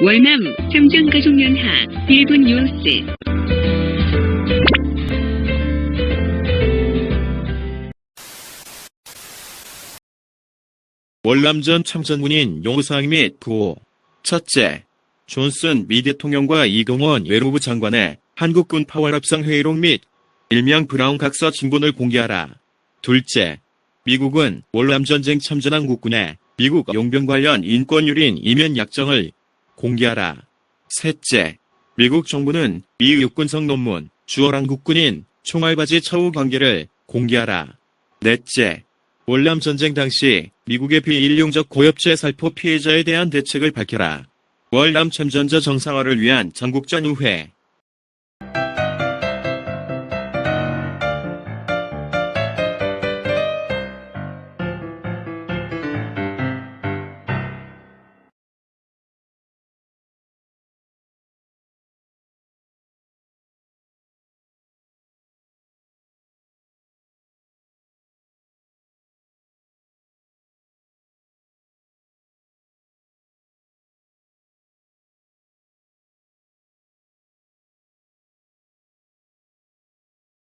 월남 참전가족연하 1분 뉴스 월남전 참전군인 용사항 및 부호. 첫째, 존슨 미 대통령과 이동원 외무부 장관의 한국군 파월합상 회의록 및 일명 브라운 각서 진본을 공개하라. 둘째, 미국은 월남전쟁 참전한 국군의 미국 용병 관련 인권유린 이면 약정을 공개하라. 셋째, 미국 정부는 미 육군성 논문 주어랑 국군인 총알바지 처우 관계를 공개하라. 넷째, 월남 전쟁 당시 미국의 비인륜적 고엽제 살포 피해자에 대한 대책을 밝혀라. 월남 참전자 정상화를 위한 전국전 의회